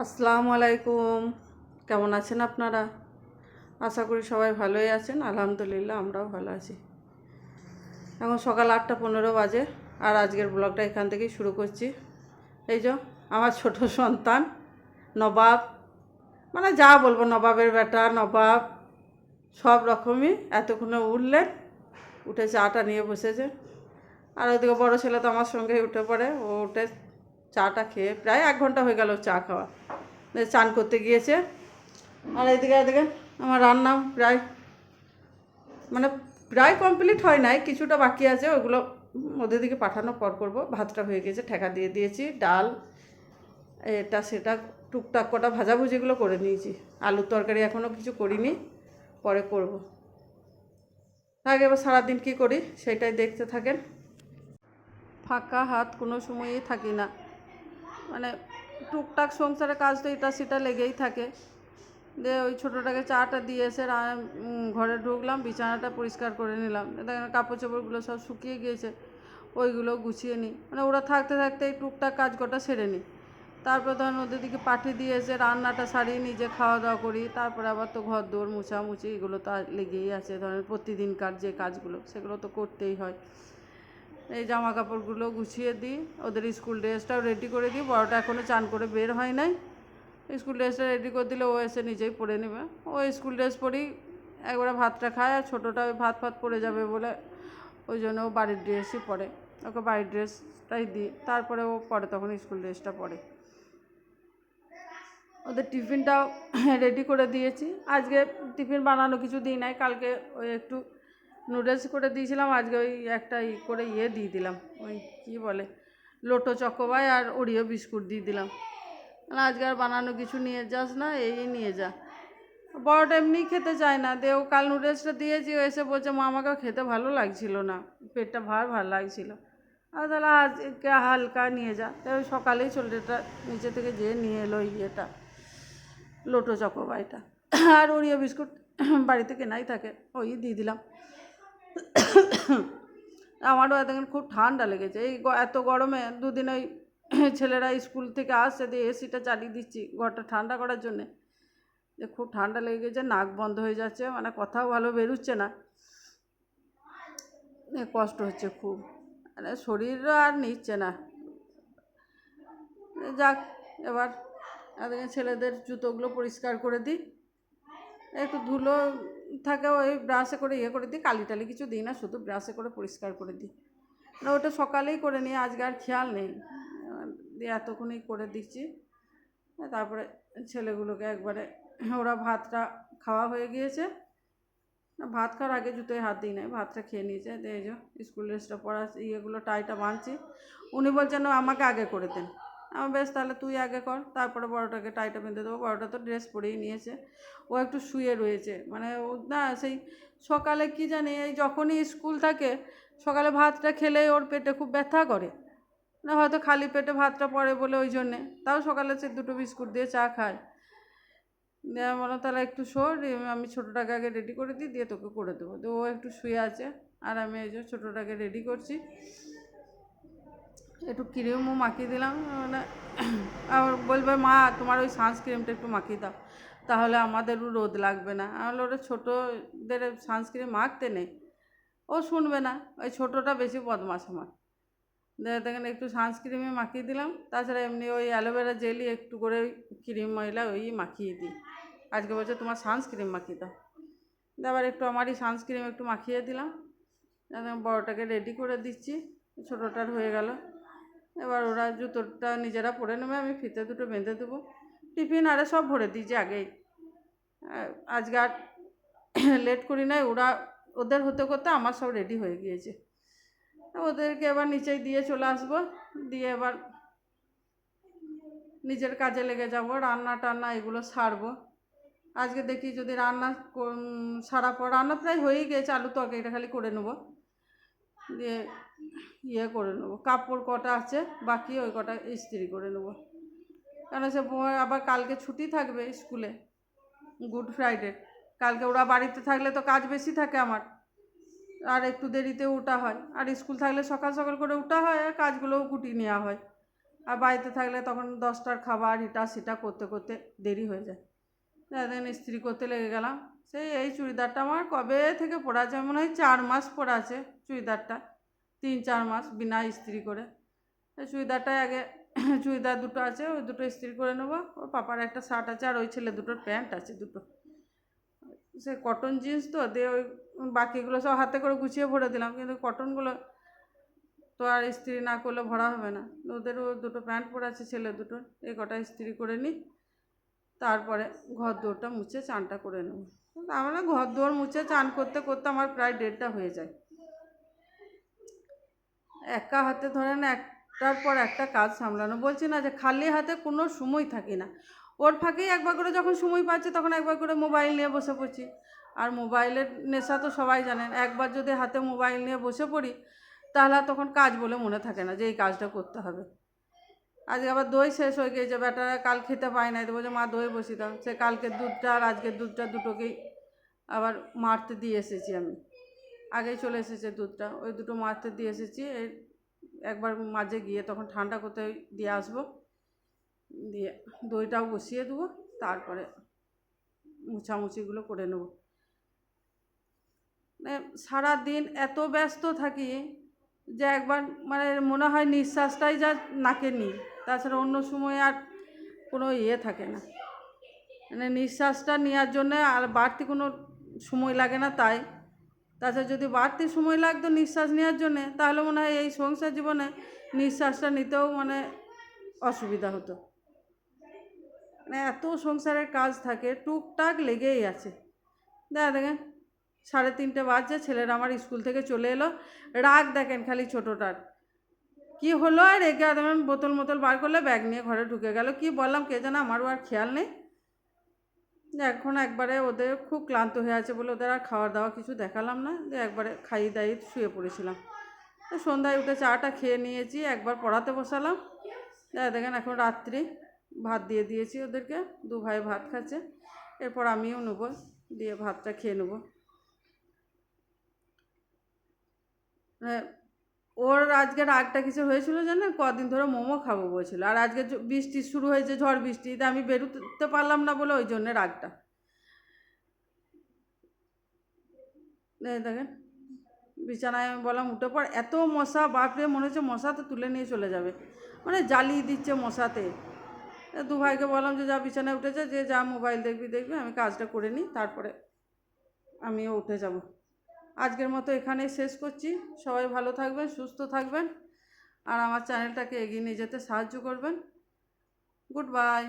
আসসালামু আলাইকুম। কেমন আছেন আপনারা? আশা করি সবাই ভালোই আছেন। আলহামদুলিল্লাহ, আমরাও ভালো আছি। এখন সকাল আটটা পনেরো বাজে আর আজকের ব্লগটা এখান থেকেই শুরু করছি। এই যে, আমার ছোট সন্তান, নবাব। মানে যা বলব, নবাবের বেটা, নবাব। সব রকমই এতক্ষণে উঠলেন, উঠে চাটা নিয়ে বসেছে। আর ওদিকে বড় ছেলে তো আমার সঙ্গে উঠে পড়ে, ও উঠে চাটা খেয়ে প্রায় এক ঘণ্টা হয়ে গেল চা খাওয়া। চান করতে গিয়েছে। আর এদিকে এদিকে আমার রান্না প্রায় মানে প্রায় কমপ্লিট হয় নাই, কিছুটা বাকি আছে, ওগুলো ওদের দিকে পাঠানোর পর করব। ভাতটা হয়ে গেছে, ঠেকা দিয়ে দিয়েছি, ডাল, এটা, সেটা, টুকটাক কটা ভাজাভুজিগুলো করে নিয়েছি। আলুর তরকারি এখনও কিছু করিনি, পরে করব। আগে এবার সারাদিন কী করি, সেটাই দেখতে থাকেন। ফাঁকা হাত কোনো সময়ই থাকি না। মানে টুকটাক সংসারে কাজ তো এটা সেটা লেগেই থাকে। দিয়ে ওই ছোটোটাকে চাটা দিয়ে এসে ঘরে ঢুকলাম, বিছানাটা পরিষ্কার করে নিলাম। দেখেন কাপড় চোপড়গুলো সব শুকিয়ে গিয়েছে ওইগুলো গুছিয়ে নিই। মানে ওরা থাকতে থাকতে এই টুকটাক কাজ কটা সেরে নিই। তারপর ধরেন ওদের দিকে পাঠিয়ে দিয়ে এসে রান্নাটা সারিয়ে নিজে খাওয়া দাওয়া করি। তারপরে আবার তো ঘর দৌড় মুছামুছি এগুলো তো লেগেই আছে। ধরেন প্রতিদিনকার যে কাজগুলো, সেগুলো তো করতেই হয়। এই জামা কাপড়গুলো গুছিয়ে দিই, ওদের স্কুল ড্রেসটাও রেডি করে দিই। বড়টা এখনও চান করে বের হয় নাই। স্কুল ড্রেসটা রেডি করে দিলে ও এসে নিজেই পরে নেবে। ও স্কুল ড্রেস পরেই একবারে ভাতটা খায় আর ছোটোটা ওই ভাত ফাত পরে যাবে বলে ওই জন্য ও বাড়ির ড্রেসই পরে। ওকে বাড়ির ড্রেসটাই দিই, তারপরে ও পরে তখন স্কুল ড্রেসটা পরে। ওদের টিফিনটাও রেডি করে দিয়েছি। আজকে টিফিন বানানো কিছু দিই নাই, কালকে ওই একটু নুডলস করে দিয়েছিলাম, আজকে ওই একটা ই করে ইয়ে দিয়ে দিলাম, ওই কী বলে, লোটো চকোবাই আর ওরিও বিস্কুট দিয়ে দিলাম। আজকে আর বানানো কিছু নিয়ে যাস না, এই নিয়ে যা। বড়টা এমনি খেতে চায় না দিয়ে ও কাল নুডলসটা দিয়েছি এসে বলছে, মা, আমাকে খেতে ভালো লাগছিল না, পেটটা ভার ভালো লাগছিল। আর তাহলে আজকে হালকা নিয়ে যা। তাই ওই সকালেই ছোটোটা নিচে থেকে যেয়ে নিয়ে এলো ইয়েটা, লোটো চকোবাইটা। আর ওরিও বিস্কুট বাড়িতে কেনাই থাকে, ওই দিয়ে দিলাম। আমারও এতক্ষণ খুব ঠান্ডা লেগেছে। এই এত গরমে দুদিন ওই ছেলেরা স্কুল থেকে আসছে দিয়ে এসিটা চালিয়ে দিচ্ছি ঘরটা ঠান্ডা করার জন্যে। যে খুব ঠান্ডা লেগে গেছে নাক বন্ধ হয়ে যাচ্ছে মানে কথাও ভালো বেরোচ্ছে না। কষ্ট হচ্ছে খুব। মানে শরীরও আর নিচ্ছে না। যাক, এবার এদিকে ছেলেদের জুতোগুলো পরিষ্কার করে দিই। একটু ধুলো থাকে ওই ব্রাশে করে ইয়ে করে দিই, কালি টালি কিছু দিই না, শুধু ব্রাশে করে পরিষ্কার করে দিই। না, ওটা সকালেই করে নিই, আজকে আর খেয়াল নেই। দিয়ে এতক্ষণই করে দিচ্ছি। তারপরে ছেলেগুলোকে একবারে, ওরা ভাতটা খাওয়া হয়ে গিয়েছে। ভাত খাওয়ার আগে জুতোয় হাত দিই নাই, ভাতটা খেয়ে নিয়েছে। এই যে স্কুল ড্রেসটা পড়া ইয়েগুলো টাইটা বাঁধছি। উনি বলছেন, আমাকে আগে করে দেন। আমি বেশ, তাহলে তুই আগে কর, তারপরে বড়োটাকে টাইটা বেঁধে দেবো। বড়োটা তো ড্রেস পরেই নিয়েছে। ও একটু শুয়ে রয়েছে। মানে ও, না, সেই সকালে কি জানি, এই যখনই স্কুল থাকে, সকালে ভাতটা খেলেই ওর পেটে খুব ব্যথা করে। না, হয়তো খালি পেটে ভাতটা পড়ে বলে ওই জন্যে। তাও সকালে সে দুটো বিস্কুট দিয়ে চা খায়। দিয়ে বললাম, তাহলে একটু শোর, আমি ছোটোটাকে আগে রেডি করে দিই, দিয়ে তোকে করে দেবো। তো ও একটু শুয়ে আছে। আর আমি এই যে ছোটোটাকে রেডি করছি। একটু ক্রিমও মাখিয়ে দিলাম মানে আবার বলবে, মা, তোমার ওই সানস্ক্রিমটা একটু মাখিয়ে দাও, তাহলে আমাদেরও রোদ লাগবে না। আমি ওটা ছোটোদের সানস্ক্রিম মাখতে নেই। ও শুনবে না, ওই ছোটোটা বেশি বদমাস আমার। দেখেন, একটু সানস্ক্রিমে মাখিয়ে দিলাম, তাছাড়া এমনি ওই অ্যালোভেরা জেলি একটু করে ক্রিম ময়লা ওই মাখিয়ে দিই। আজকে বলছে, তোমার সানস্ক্রিম মাখিয়ে দাও। আবার একটু আমারই সানস্ক্রিম একটু মাখিয়ে দিলাম। বড়টাকে রেডি করে দিচ্ছি, ছোটোটার হয়ে গেল। এবার ওরা জুতোটা নিজেরা পরে নেবে, আমি ফিতে দুটো বেঁধে দেবো। টিফিন আরে সব ভরে দিয়েছি আগেই। আজকে আর লেট করি নাই, ওরা ওদের হতে করতে আমার সব রেডি হয়ে গিয়েছে। ওদেরকে এবার নিচেই দিয়ে চলে আসব, দিয়ে এবার নিজের কাজে লেগে যাব, রান্না টান্না এগুলো সারবো। আজকে দেখি যদি রান্না সারা পর রান্না প্রায় হয়েই গেছে, আলু তরকারিটা খালি করে নেব। দিয়ে ইয়ে করে নেব। কাপড় কটা আছে, বাকি ওই কটা ইস্ত্রি করে নেব। কেন সে আবার কালকে ছুটি থাকবে স্কুলে, গুড ফ্রাইডে। কালকে ওরা বাড়িতে থাকলে তো কাজ বেশি থাকে আমার। আর একটু দেরিতে উঠা হয়। আর স্কুল থাকলে সকাল সকাল করে উঠা হয়, আর কাজগুলোও গুটিয়ে নেওয়া হয়। আর বাড়িতে থাকলে তখন দশটার খাবার এটা সেটা করতে করতে দেরি হয়ে যায়। একদিন ইস্ত্রি করতে লেগে গেলাম। সেই এই চুড়িদারটা আমার কবে থেকে পরা আছে? মনে হয় চার মাস পরা আছে চুড়িদারটা। তিন চার মাস বিনা ইস্ত্রি করে। এই চুড়িদারটায় আগে চুড়িদার দুটো আছে, ওই দুটো ইস্ত্রি করে নেব। ওর পাপার একটা শার্ট আছে আর ওই ছেলে দুটোর প্যান্ট আছে দুটো। সে কটন জিন্স তো, দিয়ে ওই বাকিগুলো সব হাতে করে গুছিয়ে ভরে দিলাম। কিন্তু কটনগুলো তো আর ইস্ত্রি না করলে ভরা হবে না। ওদেরও দুটো প্যান্ট পরে আছে, ছেলে দুটো এই কটা ইস্ত্রি করে নিই। তারপরে ঘর দৌড়টা মুছে চানটা করে নেব। আমরা ঘর দৌড় মুছে চান করতে করতে আমার প্রায় দেড়টা হয়ে যায়। একা হাতে ধরেন একটার পর একটা কাজ সামলানো। বলছি না যে খালি হাতে কোনো সময় থাকি না। ওর ফাঁকেই একবার করে যখন সময় পাচ্ছি তখন একবার করে মোবাইল নিয়ে বসে পড়ছি। আর মোবাইলের নেশা তো সবাই জানেন। একবার যদি হাতে মোবাইল নিয়ে বসে পড়ি, তাহলে তখন কাজ বলে মনে থাকে না যে এই কাজটা করতে হবে। আজকে আবার দই শেষ হয়ে গিয়েছে। বেটারা কাল খেতে পায় না বলছে, মা, দই বসি দাও। সে কালকের দুধটা আর আজকের দুধটা দুটোকেই আবার মারতে দিয়ে এসেছি আমি। আগেই চলে এসেছে দুধটা। ওই দুটো মারতে দিয়ে এসেছি। একবার মাঝে গিয়ে তখন ঠান্ডা করতে দিয়ে আসব। দিয়ে দইটাও বসিয়ে দেবো, তারপরে মুছামুছিগুলো করে নেব। মানে সারাদিন এত ব্যস্ত থাকি যে একবার মানে মনে হয় নিঃশ্বাসটাই যা নাকে নিই। তাছাড়া অন্য সময় আর কোনো ইয়ে থাকে না। মানে নিঃশ্বাসটা নেওয়ার জন্য আর বাড়তি কোনো সময় লাগে না তাই। তাছাড়া যদি বাড়তি সময় লাগতো নিঃশ্বাস নেওয়ার জন্যে, তাহলে মনে হয় এই সংসার জীবনে নিঃশ্বাসটা নিতেও মানে অসুবিধা হতো। মানে এত সংসারের কাজ থাকে, টুকটাক লেগেই আছে। দেখা দেখেন সাড়ে তিনটে বাজছে, ছেলেরা আমার স্কুল থেকে চলে এলো। রাগ দেখেন খালি ছোটোটার। কি হলো আর রেগে একদম বোতল মোতল বার করলে ব্যাগ নিয়ে ঘরে ঢুকে গেল, কি বললাম কে জানে, আমারও আর খেয়াল নেই। এখন একবারে ওদের খুব ক্লান্ত হয়ে আছে বলে ওদের আর খাওয়ার দাওয়া কিছু দেখালাম না, যে একবারে খাইয়ে দাইয়ে শুয়ে পড়েছিলাম। তো সন্ধ্যায় উঠে চাটা খেয়ে নিয়েছি, একবার পড়াতে বসালাম। দেখা দেখেন এখন রাত্রি, ভাত দিয়ে দিয়েছি ওদেরকে, দু ভাই ভাত খাচ্ছে। এরপর আমিও নেব, দিয়ে ভাতটা খেয়ে নেব। মানে ওর আজকে রাগটা কিছু হয়েছিল জানো কদিন ধরে মোমো খাব বলছিল। আর আজকে বৃষ্টি শুরু হয়েছে, ঝড় বৃষ্টি, তা আমি বেরোতে পারলাম না বলে ওই জন্যে রাগটা। দেখেন, বিছানায় আমি বললাম, উঠে পর এত মশা, বাপরে, মনে হচ্ছে মশা তো তুলে নিয়ে চলে যাবে। মানে জ্বালিয়ে দিচ্ছে মশাতে। দু ভাইকে বললাম, যে যা বিছানায় উঠেছে, যে যা মোবাইল দেখবি দেখবি, আমি কাজটা করে নিই, তারপরে আমিও উঠে যাব। আজকের মতো এখানেই শেষ করছি। সবাই ভালো থাকবেন, সুস্থ থাকবেন, আর আমার চ্যানেলটাকে এগিয়ে নিয়ে যেতে সাহায্য করবেন। Good bye.